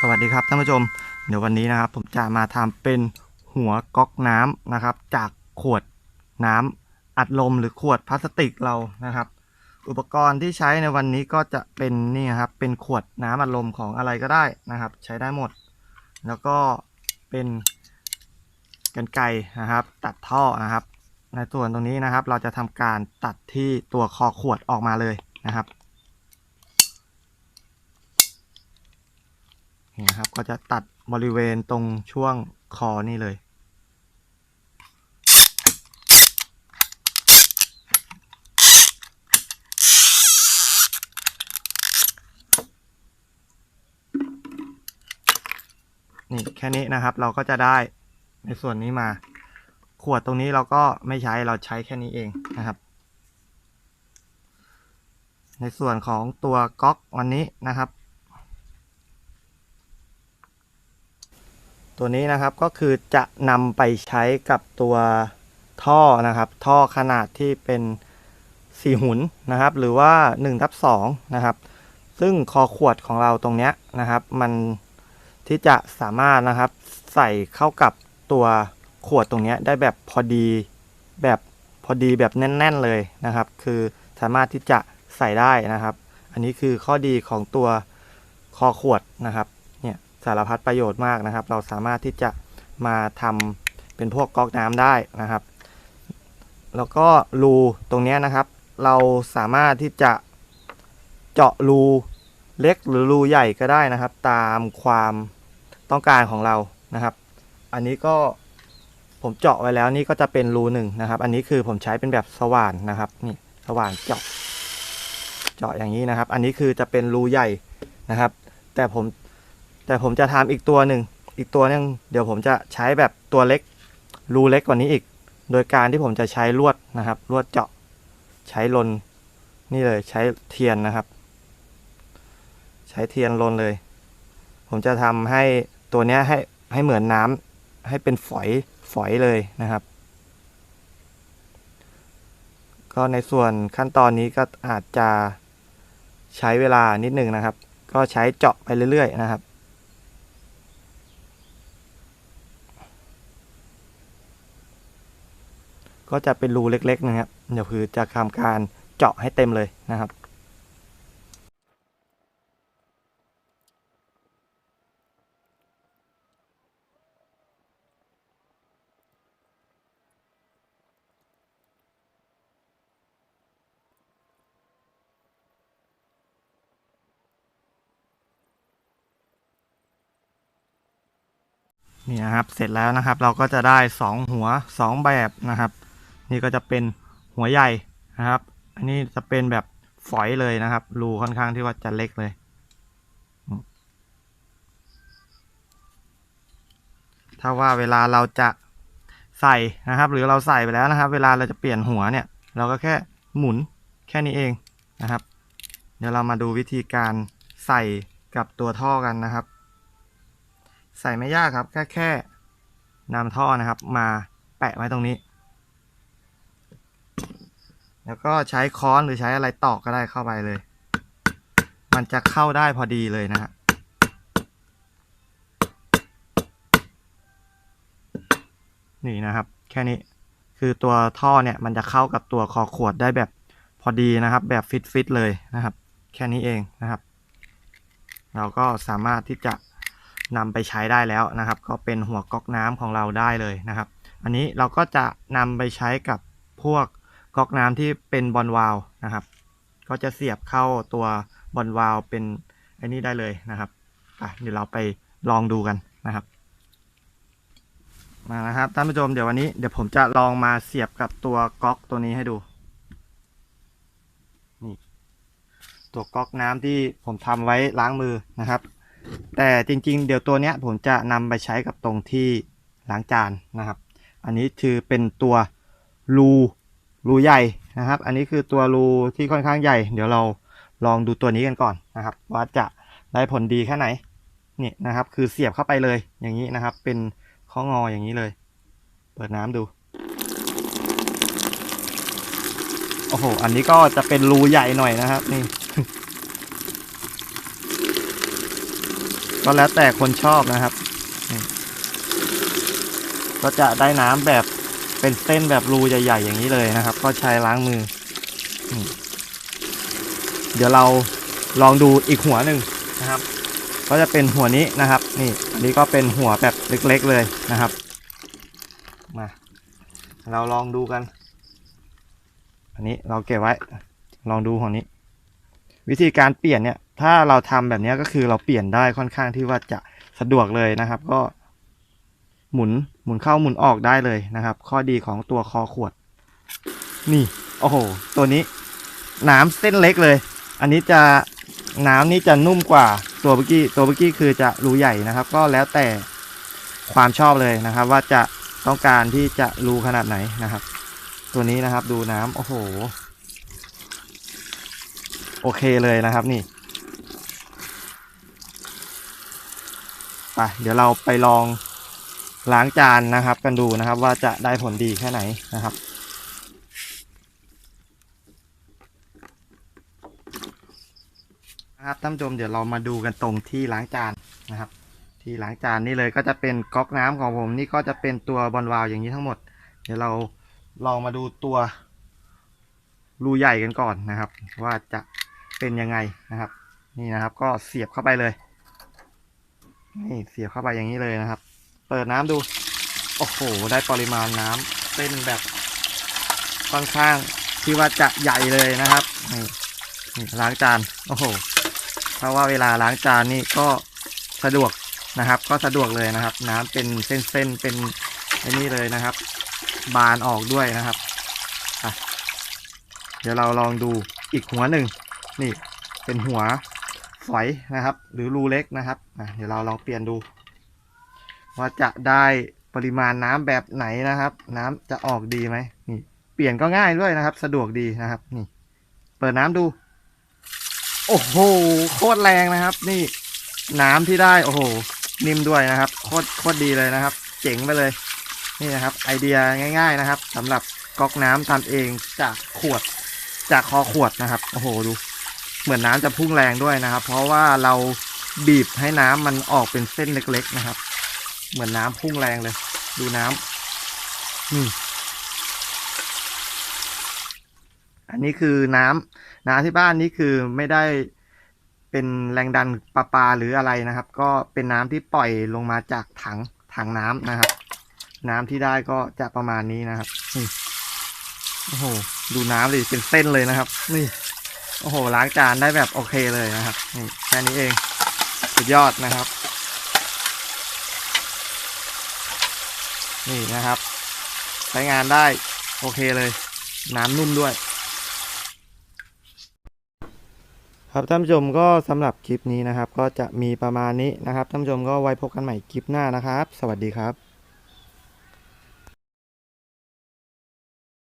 สวัสดีครับท่านผู้ชม เดี๋ยววันนี้นะครับ ผมจะมาทำเป็นหัวก๊อกน้ำนะครับ จากขวดน้ำอัดลมหรือขวดพลาสติกเรานะครับ อุปกรณ์ที่ใช้ในวันนี้ก็จะเป็นนี่ครับ เป็นขวดน้ำอัดลมของอะไรก็ได้นะครับ ใช้ได้หมด แล้วก็เป็นกันไกรนะครับ ตัดท่อนะครับ ในส่วนตรงนี้นะครับ เราจะทำการตัดที่ตัวคอขวดออกมาเลยนะครับ นี่นะครับ ก็จะตัดบริเวณตรงช่วงคอนี่เลย นี่แค่นี้นะครับเราก็จะได้ในส่วนนี้มา ขวดตรงนี้เราก็ไม่ใช้เราใช้แค่นี้เองนะครับในส่วนของตัวก๊อกวันนี้นะครับ ตัวนี้นะครับก็คือจะนำไปใช้กับตัวท่อนะครับ ท่อขนาดที่เป็นสี่หุนนะครับ หรือว่า1ทับ2นะครับ ซึ่งคอขวดของเราตรงเนี้ยนะครับ มันที่จะสามารถนะครับใส่เข้ากับตัวขวดตรงเนี้ยได้แบบพอดีแบบพอดีแบบแน่น ๆเลยนะครับ คือสามารถที่จะใส่ได้นะครับ อันนี้คือข้อดีของตัวคอขวดนะครับ สารพัดประโยชน์มากนะครับ เราสามารถที่จะมาทำเป็นพวกก๊อกน้ำได้นะครับ แล้วก็รูตรงนี้นะครับ เราสามารถที่จะเจาะรูเล็กหรือรูใหญ่ก็ได้นะครับ ตามความต้องการของเรานะครับ อันนี้ก็ผมเจาะไว้แล้วนี่ก็จะเป็นรูหนึ่งนะครับ อันนี้คือผมใช้เป็นแบบสว่านนะครับนี่สว่านเจาะ เจาะอย่างนี้นะครับ อันนี้คือจะเป็นรูใหญ่นะครับ แต่ผม แต่ผมจะทำอีกตัวหนึ่ง อีกตัวนึงเดี๋ยวผมจะใช้แบบตัวเล็ก รูเล็กกว่านี้อีก โดยการที่ผมจะใช้ลวดนะครับลวดเจาะ ใช้ลน นี่เลยใช้เทียนนะครับ ใช้เทียนลนเลย ผมจะทำให้ตัวนี้ให้ให้เหมือนน้ำให้เป็นฝอยฝอยเลยนะครับ ก็ในส่วนขั้นตอนนี้ก็อาจจะใช้เวลานิดหนึ่งนะครับ ก็ใช้เจาะไปเรื่อย ๆ นะครับ ก็จะเป็นรูเล็กๆนะครับ เดี๋ยวคือจะทำการเจาะให้เต็มเลยนะครับนี่นะครับ เสร็จแล้วนะครับ เราก็จะได้สองหัวสองแบบนะครับ นี่ก็จะเป็นหัวใหญ่นะครับ อันนี้จะเป็นแบบฝอยเลยนะครับ รูค่อนข้างที่ว่าจะเล็กเลย ถ้าว่าเวลาเราจะใส่นะครับ หรือเราใส่ไปแล้วนะครับ เวลาเราจะเปลี่ยนหัวเนี่ย เราก็แค่หมุนแค่นี้เองนะครับ เดี๋ยวเรามาดูวิธีการใส่กับตัวท่อกันนะครับ ใส่ไม่ยากครับแค่แค่นำท่อนะครับ มาแปะไว้ตรงนี้ แล้วก็ใช้ค้อนหรือใช้อะไรตอกก็ได้เข้าไปเลย มันจะเข้าได้พอดีเลยนะฮะนี่นะครับ แค่นี้คือตัวท่อเนี่ยมันจะเข้ากับตัวคอขวดได้แบบพอดีนะครับ แบบฟิตฟิตๆเลยนะครับ แค่นี้เองนะครับ เราก็สามารถที่จะนำไปใช้ได้แล้วนะครับ ก็เป็นหัวก๊อกน้ำของเราได้เลยนะครับ อันนี้เราก็จะนำไปใช้กับพวก ก๊อกน้ำที่เป็นบอลวาล์นะครับ ก็จะเสียบเข้าตัวบอลวาล์เป็นไอ้นี่ได้เลยนะครับอะเดี๋ยวเราไปลองดูกันนะครับ มานะครับท่านผู้ชมเดี๋ยววันนี้เดี๋ยวผมจะลองมาเสียบกับตัวก๊อกตัวนี้ให้ดูนี่ตัวก๊อกน้ำที่ผมทำไว้ล้างมือนะครับ แต่จริง ๆ เดี๋ยวตัวเนี้ยผมจะนำไปใช้กับตรงที่ล้างจานนะครับ อันนี้คือเป็นตัวรู รูใหญ่นะครับ อันนี้คือตัวรูที่ค่อนข้างใหญ่ เดี๋ยวเราลองดูตัวนี้กันก่อนนะครับ ว่าจะได้ผลดีแค่ไหนนี่นะครับ คือเสียบเข้าไปเลยอย่างนี้นะครับ เป็นข้องออย่างนี้เลย เปิดน้ำดูโอ้โห อันนี้ก็จะเป็นรูใหญ่หน่อยนะครับ นี่ ก็แล้วแต่คนชอบนะครับ ก็จะได้น้ำแบบ เป็นเส้นแบบรูใหญ่ๆอย่างนี้เลยนะครับ ก็ใช้ล้างมือ เดี๋ยวเราลองดูอีกหัวหนึ่งนะครับ ก็จะเป็นหัวนี้นะครับ นี่อันนี้ก็เป็นหัวแบบเล็กๆเลยนะครับ มา เราลองดูกัน อันนี้เราเก็บไว้ ลองดูหัวนี้ วิธีการเปลี่ยนเนี่ย ถ้าเราทำแบบนี้ก็คือเราเปลี่ยนได้ค่อนข้างที่ว่าจะสะดวกเลยนะครับ ก็หมุน หมุนเข้าหมุนออกได้เลยนะครับ ข้อดีของตัวคอขวด นี่ โอ้โห ตัวนี้น้ำเส้นเล็กเลย อันนี้จะน้ำนี่จะนุ่มกว่าตัวเมื่อกี้ ตัวเมื่อกี้คือจะรูใหญ่นะครับ ก็แล้วแต่ความชอบเลยนะครับ ว่าจะต้องการที่จะรูขนาดไหนนะครับ ตัวนี้นะครับดูน้ำโอ้โห โอเคเลยนะครับนี่ไปเดี๋ยวเราไปลอง ล้างจานนะครับ กันดูนะครับว่าจะได้ผลดีแค่ไหนนะครับนะครับท่านผู้ชมเดี๋ยวเรามาดูกันตรงที่ล้างจานนะครับ ที่ล้างจานนี่เลยก็จะเป็นก๊อกน้ำของผมนี่ก็จะเป็นตัวบอลวาล์วอย่างนี้ทั้งหมด เดี๋ยวเราลองมาดูตัวรูใหญ่กันก่อนนะครับ ว่าจะเป็นยังไงนะครับ นี่นะครับ ก็เสียบเข้าไปเลยนี่เสียบเข้าไปอย่างนี้เลยนะครับ เปิดน้ำดู โอ้โห ได้ปริมาณน้ำเส้นแบบค่อนข้างที่ว่าจะใหญ่เลยนะครับนี่นี่ล้างจาน โอ้โห เพราะว่าเวลาล้างจานนี่ก็สะดวกนะครับ ก็สะดวกเลยนะครับ น้ำเป็นเส้นๆเป็นไอ้นี่เลยนะครับ บานออกด้วยนะครับเดี๋ยวเราลองดูอีกหัวหนึ่งนี่เป็นหัวฝอยนะครับ หรือรูเล็กนะครับเดี๋ยวเราลองเปลี่ยนดู ว่าจะได้ปริมาณน้ำแบบไหนนะครับ น้ำจะออกดีไหมนี่ เปลี่ยนก็ง่ายด้วยนะครับ สะดวกดีนะครับ นี่ เปิดน้ำดู โอ้โหโคตรแรงนะครับ นี่ น้ำที่ได้โอ้โห นิ่มด้วยนะครับ โคตรโคตรดีเลยนะครับ เจ๋งไปเลย นี่นะครับ ไอเดียง่าย ๆนะครับสำหรับก๊อกน้ำทำเองจากขวดจากคอขวดนะครับ โอ้โหดู เหมือนน้ำจะพุ่งแรงด้วยนะครับ เพราะว่าเราบีบให้น้ำมันออกเป็นเส้นเล็ก ๆ นะครับ เหมือนน้ำพุ่งแรงเลย ดูน้ำนี่อันนี้คือน้ำน้ำที่บ้านนี่คือไม่ได้เป็นแรงดันประปาหรืออะไรนะครับ ก็เป็นน้ำที่ปล่อยลงมาจากถังถังน้ำนะครับ น้ำที่ได้ก็จะประมาณนี้นะครับนี่โอ้โห ดูน้ำดิเป็นเส้นเลยนะครับ นี่ โอ้โห ล้างจานได้แบบโอเคเลยนะครับ นี่แค่นี้เอง สุดยอดนะครับ นี่นะครับ ใช้งานได้โอเคเลย น้ำนุ่มด้วย ครับท่านผู้ชมก็สำหรับคลิปนี้นะครับ ก็จะมีประมาณนี้นะครับท่านผู้ชมก็ไว้พบกันใหม่คลิปหน้านะครับ สวัสดีครับ